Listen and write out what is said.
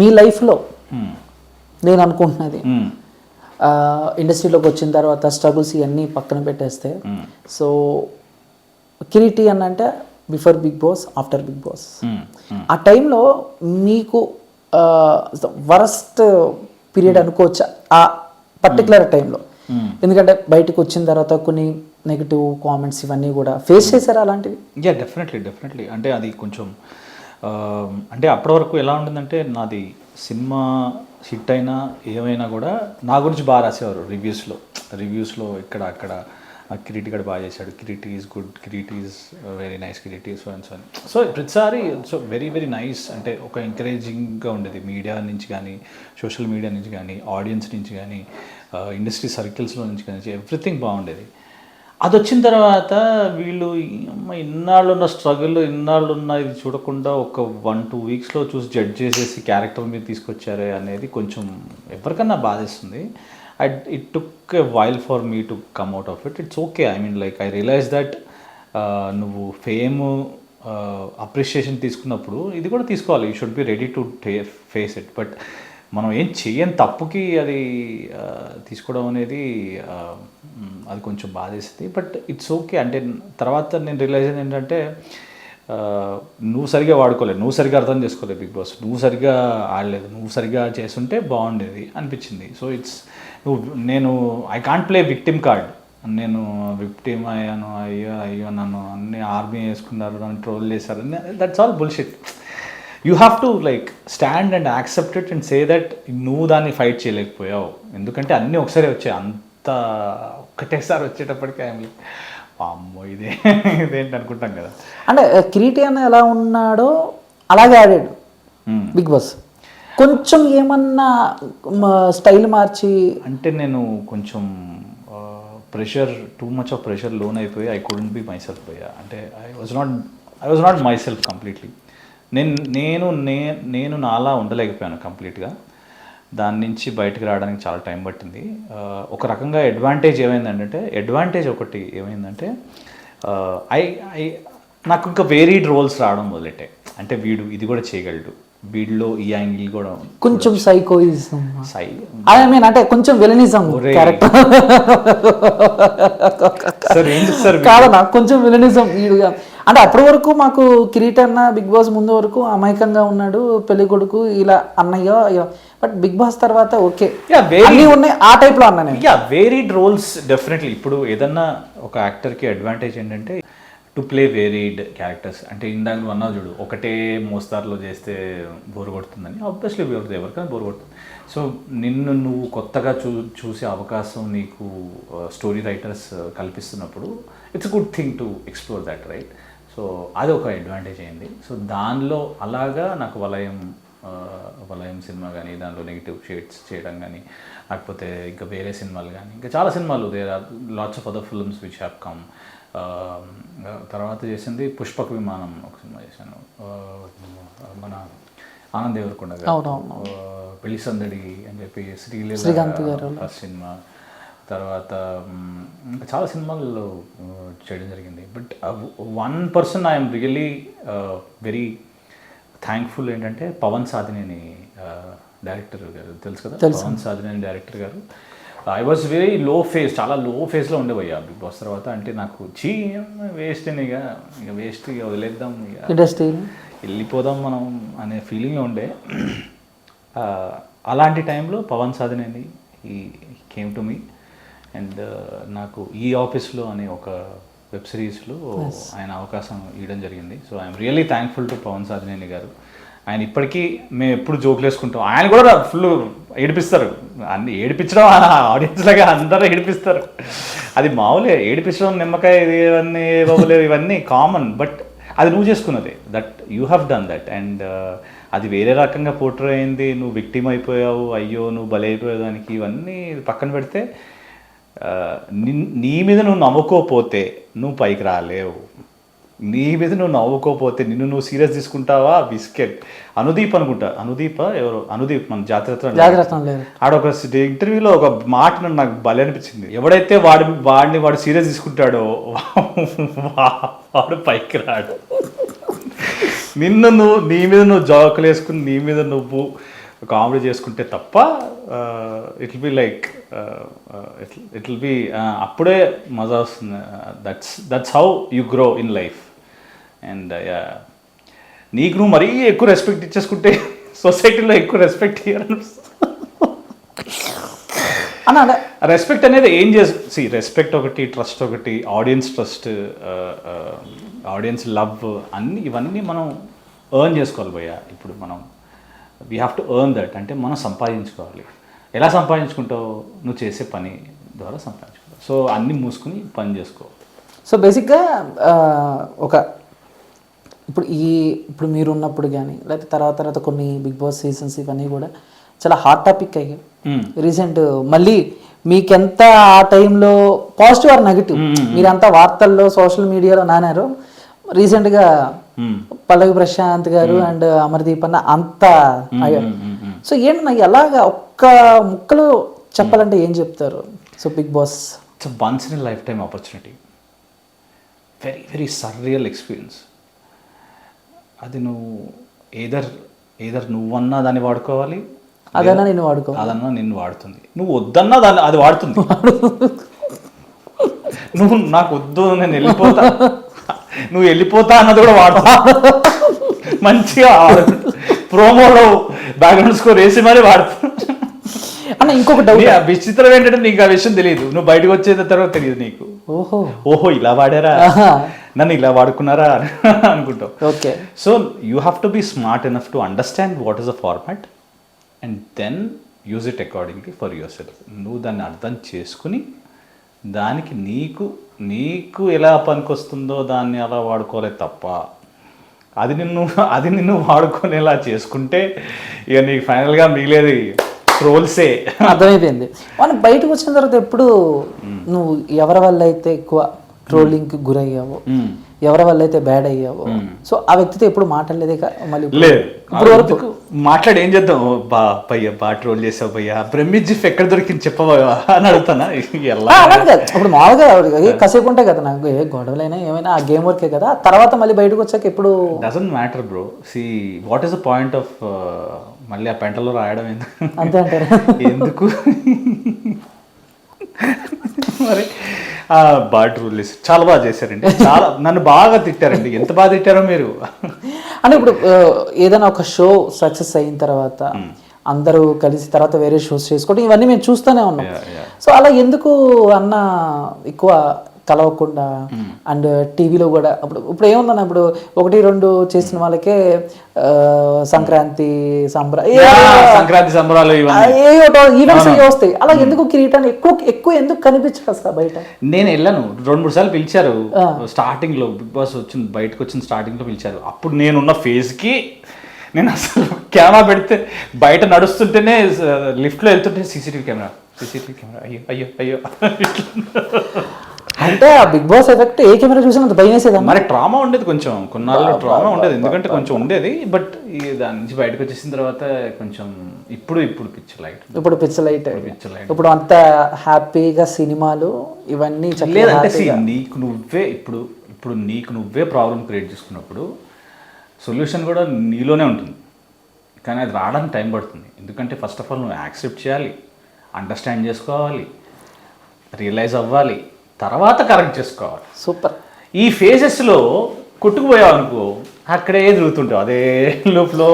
మీ లైఫ్లో నేను అనుకుంటున్నది. ఇండస్ట్రీలోకి వచ్చిన తర్వాత స్ట్రగుల్స్ ఇవన్నీ పక్కన పెట్టేస్తే సో కిరీటి అని అంటే before Big Boss after Big Boss. ఆ టైంలో మీకు వరస్ట్ పీరియడ్ అనుకోవచ్చు? ఆ పర్టికులర్ టైంలో. ఎందుకంటే బయటకు వచ్చిన తర్వాత కొన్ని నెగిటివ్ కామెంట్స్ ఇవన్నీ కూడా ఫేస్ చేశారా అలాంటివి? యా డెఫినెట్లీ డెఫినెట్లీ అంటే అది కొంచెం అంటే అప్పటి వరకు ఎలా ఉంటుందంటే నాది సినిమా హిట్ అయినా ఏమైనా కూడా నా గురించి బాగా రాసేవారు రివ్యూస్లో. రివ్యూస్లో ఇక్కడ అక్కడ కిరీటి కూడా బాగా చేశాడు. Kireeti is good Kireeti is very nice Kireeti so and so so ప్రతిసారి సో వెరీ వెరీ నైస్ అంటే ఒక ఎంకరేజింగ్గా ఉండేది. మీడియా నుంచి కానీ సోషల్ మీడియా నుంచి కానీ ఆడియన్స్ నుంచి కానీ ఇండస్ట్రీ సర్కిల్స్లో నుంచి కానీ ఎవ్రీథింగ్ బాగుండేది. అది వచ్చిన తర్వాత వీళ్ళు అమ్మ ఇన్నాళ్ళు ఉన్న స్ట్రగుల్ ఇన్నాళ్ళు ఉన్న ఇది చూడకుండా ఒక వన్ టూ వీక్స్లో చూసి జడ్జ్ చేసేసి క్యారెక్టర్ మీద తీసుకొచ్చారే అనేది కొంచెం ఎవరికన్నా బాధేస్తుంది. I it took a while for me to come out of it it's okay I mean like I realize that నువ్వు ఫేమ్ అప్రిషియేషన్ uh, తీసుకున్నప్పుడు ఇది కూడా తీసుకోవాలి. You should be ready to face it but మనం ఏం చేయని తప్పుకి అది తీసుకోవడం అనేది అది కొంచెం బాధేస్తుంది. బట్ ఇట్స్ ఓకే అంటే తర్వాత నేను రియలైజ్ అయింది ఏంటంటే నువ్వు సరిగా వాడుకోలేదు. నువ్వు సరిగా అర్థం చేసుకోలేదు బిగ్ బాస్. నువ్వు సరిగా ఆడలేదు. నువ్వు సరిగా చేస్తుంటే బాగుండేది అనిపించింది. సో ఇట్స్ నువ్వు నేను I can't play victim card నేను విక్టిమ్ అయ్యాను అయ్యో అయ్యో నన్ను అన్ని ఆర్మీ వేసుకున్నారు నన్ను ట్రోల్ చేశారు. That's all bullshit you have to like stand and accept it and say that నువ్వు దాన్ని ఫైట్ చేయలేకపోయావు. ఎందుకంటే అన్నీ ఒకసారి వచ్చాయి. అంత ఒక్కటేసారి వచ్చేటప్పటికి ఐఎమ్ అమ్మో ఇదే ఇదేంటి అనుకుంటాం కదా. అంటే ఆ, కిరీటి అన్న ఎలా ఉన్నాడో అలాగే ఆడాడు. Hmm. బిగ్ బాస్ కొంచెం ఏమన్నా స్టైల్ మార్చి అంటే నేను కొంచెం pressure too much of pressure loan అయిపోయి I couldn't be myself పోయా అంటే I was not I was not myself completely నేను నేను నే నేను నాలా ఉండలేకపోయాను కంప్లీట్గా. దాని నుంచి బయటకు రావడానికి చాలా టైం పట్టింది. ఒక రకంగా అడ్వాంటేజ్ ఏమైందంటే అడ్వాంటేజ్ ఒకటి ఏమైందంటే ఐ ఐ నాకు ఇంకా వేరీడ్ రోల్స్ రావడం మొదలెట్టాయి అంటే వీడు ఇది కూడా చేయగలడు. వీడిలో ఈ యాంగిల్ కూడా ఉంది. కొంచెం సైకోయిజం. సై ఐ మీన్ అంటే కొంచెం విలనిజం. క్యారెక్టర్. సార్ ఏంటి సార్ కాదన్నా కొంచెం విలనిజం వీడుగా అంటే అప్పటి వరకు మాకు కిరీట్ అన్న బిగ్ బాస్ ముందు వరకు అమాయకంగా ఉన్నాడు పెళ్ళి కొడుకు ఇలా అన్నయ్య బట్ బిగ్ బాస్ తర్వాత ఓకే. అన్నీ ఉన్నాయి ఆ టైప్లో అన్నా నేను యా వేరీడ్ రోల్స్ డెఫినెట్లీ ఇప్పుడు ఏదన్నా ఒక యాక్టర్కి అడ్వాంటేజ్ ఏంటంటే టు ప్లే వేరీడ్ క్యారెక్టర్స్. అంటే ఇందాక నువ్వు అన్నావు చూడు ఒకటే మోస్తారులో చేస్తే బోర్ కొడుతుందని. ఆబ్వియస్లీ ఎవరికైనా బోర్ కొడుతుంది. సో నిన్ను నువ్వు కొత్తగా చూ చూసే అవకాశం నీకు story writers కల్పిస్తున్నప్పుడు it's good thing to explore that right so అది ఒక అడ్వాంటేజ్ అయింది. సో దానిలో అలాగా నాకు వలయం వలయం సినిమా కానీ దాంట్లో నెగిటివ్ షేడ్స్ చేయడం కానీ లేకపోతే ఇంకా వేరే సినిమాలు కానీ ఇంకా చాలా సినిమాలు there are lots of other films which have come తర్వాత చేసింది పుష్పక విమానం ఒక సినిమా చేశాను. మన ఆనంద్ దేవరకొండ పెళ్ళి సందడి అని చెప్పి శ్రీలీల శ్రీకాంత్ గారు. ఫస్ట్ సినిమా. తర్వాత ఇంకా చాలా సినిమాల్లో చేయడం జరిగింది. But one person I'm really very thankful ఏంటంటే పవన్ సాధినేని డైరెక్టర్ గారు. తెలుసు కదా? Pavan Sadhineni director garu. I was very low phase చాలా లో ఫేజ్లో ఉండేవయ్యా బిగ్ బాస్ తర్వాత. అంటే నాకు చీ వేస్ట్ ఇక ఇక వేస్ట్ ఇక వదిలేద్దాం ఇక. ఇండస్ట్రీ వెళ్ళిపోదాం మనం అనే ఫీలింగ్లో ఉండే. అలాంటి టైంలో పవన్ సాధనేని ఈ కేమ్ టు మీ అండ్ నాకు ఈ ఆఫీస్లో అనే ఒక వెబ్ సిరీస్లో ఆయన అవకాశం ఇవ్వడం జరిగింది. So I'm really thankful to Pavan Sadhineni garu. ఆయన ఇప్పటికీ మేము ఎప్పుడు జోకులు వేసుకుంటాం ఆయన కూడా ఫుల్ ఏడిపిస్తారు. అన్ని ఏడిపించడం ఆడియన్స్ లాగా అందరూ ఏడిపిస్తారు. అది మామూలే ఏడిపించడం నిమ్మకాయ ఇవన్నీ బొబ్బలు ఇవన్నీ కామన్ బట్ అది నువ్వు చేసుకున్నదే. That you have done that and అది వేరే రకంగా పోర్ట్రే అయింది. నువ్వు విక్టిమ్ అయిపోయావు. అయ్యో నువ్వు బలైపోయావు దానికి ఇవన్నీ పక్కన పెడితే నీ మీద నువ్వు నవ్వుకోపోతే నువ్వు పైకి రాలేవు. నీ మీద నువ్వు నవ్వుకోపోతే నిన్ను నువ్వు సీరియస్ తీసుకుంటావా? బిస్కెట్. అనుదీప్ అనుకుంటా. అనుదీప్ ఎవరు? అనుదీప్ మన జాగ్రత్త ఆడ ఒక ఇంటర్వ్యూలో ఒక మాట నన్ను నాకు భలే అనిపించింది. ఎవడైతే వాడి వాడిని వాడు సీరియస్ తీసుకుంటాడో వాడు పైకి రాడు. నిన్ను నువ్వు నీ మీద నువ్వు జోకులు వేసుకుని నీ మీద నువ్వు కామెడీ చేసుకుంటే తప్ప it be like it will be అప్పుడే మజా వస్తుంది. That's that's how you grow in life and నీకు నువ్వు మరీ ఎక్కువ రెస్పెక్ట్ ఇచ్చేసుకుంటే సొసైటీలో ఎక్కువ రెస్పెక్ట్ ఇవ్వాలనిపిస్తుంది అన్న రెస్పెక్ట్ అనేది ఏం చేసి సి రెస్పెక్ట్ ఒకటి ట్రస్ట్ ఒకటి ఆడియన్స్ ట్రస్ట్ ఆడియన్స్ లవ్ అన్ని ఇవన్నీ మనం ఎర్న్ చేసుకోవాలి భయ్య. ఇప్పుడు మనం we have to earn that అంటే మనం సంపాదించుకోవాలి. ఎలా సంపాదించుకుంటావు? నువ్వు చేసే పని ద్వారా సంపాదించుకుంటావు సో అన్నీ మూసుకుని పని చేసుకో. సో బేసిక్గా ఒక ఇప్పుడు ఈ ఇప్పుడు మీరు ఉన్నప్పుడు కానీ లేకపోతే తర్వాత తర్వాత కొన్ని బిగ్ బాస్ సీజన్స్ ఇవన్నీ కూడా చాలా హాట్ టాపిక్ అయ్యాయి. రీసెంట్ మళ్ళీ మీకెంత ఆ టైంలో పాజిటివ్ ఆర్ నెగిటివ్ మీరంతా వార్తల్లో సోషల్ మీడియాలో నానారు. రీసెంట్గా. పల్లవి ప్రశాంత్ గారు అండ్ అమర్దీప్ అన్న అంత. సో ఏంటన్నా ఎలాగా ఒక్క ముక్కలో చెప్పాలంటే ఏం చెప్తారు? So Big Boss. It's once in life time opportunity very very surreal experience అది నువ్వు ఏదర్ ఏదర్ నువ్వన్నా దాన్ని వాడుకోవాలి. అదన్నా నేను వాడుకో అదన్నా నిన్ను వాడుతుంది. నువ్వు వద్దన్నా దాన్ని అది వాడుతుంది. నువ్వు నాకు వద్దు నేను వెళ్ళిపోతా. నువ్వు వెళ్ళిపోతా అన్నది కూడా వాడుతా మంచిగా ప్రోమోలో బ్యాక్గ్రౌండ్ స్కోర్ వేసి మరీ వాడుతా అన్న ఇంకొక డౌట్ విచిత్రం ఏంటంటే నీకు ఆ విషయం తెలియదు నువ్వు బయటకు వచ్చేది తర్వాత తెలియదు నీకు. ఓహో. ఓహో ఇలా వాడారా. నన్ను ఇలా వాడుకున్నారా? అనుకుంటావు. Okay. So you have to be smart enough to understand what is the format and then use it accordingly for yourself నువ్వు దాన్ని అర్థం చేసుకుని దానికి నీకు నీకు ఎలా పనికొస్తుందో దాన్ని అలా వాడుకోలే తప్ప. అది నిన్ను అది నిన్ను వాడుకునేలా చేసుకుంటే ఇక నీకు ఫైనల్గా మిగిలేది ట్రోల్సే. అర్థమైపోయింది. మనం బయటకు వచ్చిన తర్వాత ఎప్పుడు నువ్వు ఎవరి వల్ల అయితే ఎక్కువ ట్రోలింగ్కి గురయ్యావో ఎవరి వల్ల అయితే బ్యాడ్ అయ్యావో సో ఆ వ్యక్తితో ఎప్పుడు మాట్లాడలేదే మళ్ళీ ఇప్పుడు- లేదు. ఇప్పుడు వరకు? మాట్లాడి ఏం చేద్దాం? బా భయ్య బా ట్రోల్ చేసావు భయ్య బ్రహ్మిజిఫ్ ఎక్కడ దొరికింది చెప్పవా? అని అడుగుతానా ఎలా? ఇప్పుడు మామూలుగా ఏ కాసేపు ఉంటాయి కదా నాకు ఏ గొడవలైనా ఏమైనా ఆ గేమ్ వర్కే కదా. తర్వాత మళ్ళీ బయటకు వచ్చాక ఎప్పుడు doesn't matter bro see what is the point of మళ్ళీ ఆ పెంటలో రాయడం ఎందుకు? అంతే అంటారు. ఎందుకు? మరి ట్రోల్ చేశారు చాలా బాగా చేశారండి. చాలా నన్ను బాగా తిట్టారండి. ఎంత బాగా తిట్టారో మీరు? అంటే ఇప్పుడు ఏదైనా ఒక షో సక్సెస్ అయిన తర్వాత అందరూ కలిసి తర్వాత వేరే షోస్ చేసుకోవడం ఇవన్నీ మేము చూస్తూనే ఉన్నాం. సో అలా ఎందుకు అన్న ఎక్కువ కలవకుండా అండ్ టీవీలో కూడా అప్పుడు ఇప్పుడు ఏముందన్న ఇప్పుడు ఒకటి రెండు చేసిన వాళ్ళకే సంక్రాంతి సంబర సంక్రాంతి సంబరాలు ఈవెంట్స్ వస్తాయి. అలా ఎందుకు కిరీటాన్ని ఎక్కువ ఎక్కువ ఎందుకు కనిపించదు అసలు బయట? నేను వెళ్ళాను. రెండు మూడు సార్లు పిలిచారు. స్టార్టింగ్లో బిగ్ బాస్ వచ్చిన బయటకు వచ్చిన స్టార్టింగ్లో పిలిచారు. అప్పుడు నేనున్న ఫేజ్కి నేను అసలు కెమెరా పెడితే బయట నడుస్తుంటేనే లిఫ్ట్లో వెళ్తుంటే సీసీటీవీ కెమెరా సీసీటీవీ కెమెరా అయ్యో అయ్యో అయ్యో. అంటే ఆ బిగ్ బాస్ ఎఫెక్ట్ ఏ కెమెరా చూసినా అంత భయం వేసేదమ్మా మరి ట్రామా ఉండేది కొంచెం. కొన్నాళ్ళు ట్రామా ఉండేది. ఎందుకంటే కొంచెం ఉండేది. బట్ ఈ దాని నుంచి బయటకు వచ్చేసిన తర్వాత కొంచెం ఇప్పుడు ఇప్పుడు పిచ్చి లైట్. ఇప్పుడు పిచ్చలైట్ పిచ్చి లైట్. ఇప్పుడు అంత హ్యాపీగా సినిమాలు ఇవన్నీ చక్కగా లేదంటే see, happy గా- నీకు నువ్వే ఇప్పుడు ఇప్పుడు నీకు నువ్వే ప్రాబ్లం క్రియేట్ చేసుకున్నప్పుడు సొల్యూషన్ కూడా నీలోనే ఉంటుంది. కానీ అది రావడానికి టైం పడుతుంది. ఎందుకంటే ఫస్ట్ ఆఫ్ ఆల్ నువ్వు యాక్సెప్ట్ చేయాలి. అండర్స్టాండ్ చేసుకోవాలి. రియలైజ్ అవ్వాలి. తర్వాత కరెక్ట్ చేసుకోవాలి. సూపర్. ఈ ఫేజెస్లో కొట్టుకుపోయావు అనుకో అక్కడే తిరుగుతుంటావు. అదే లూప్లో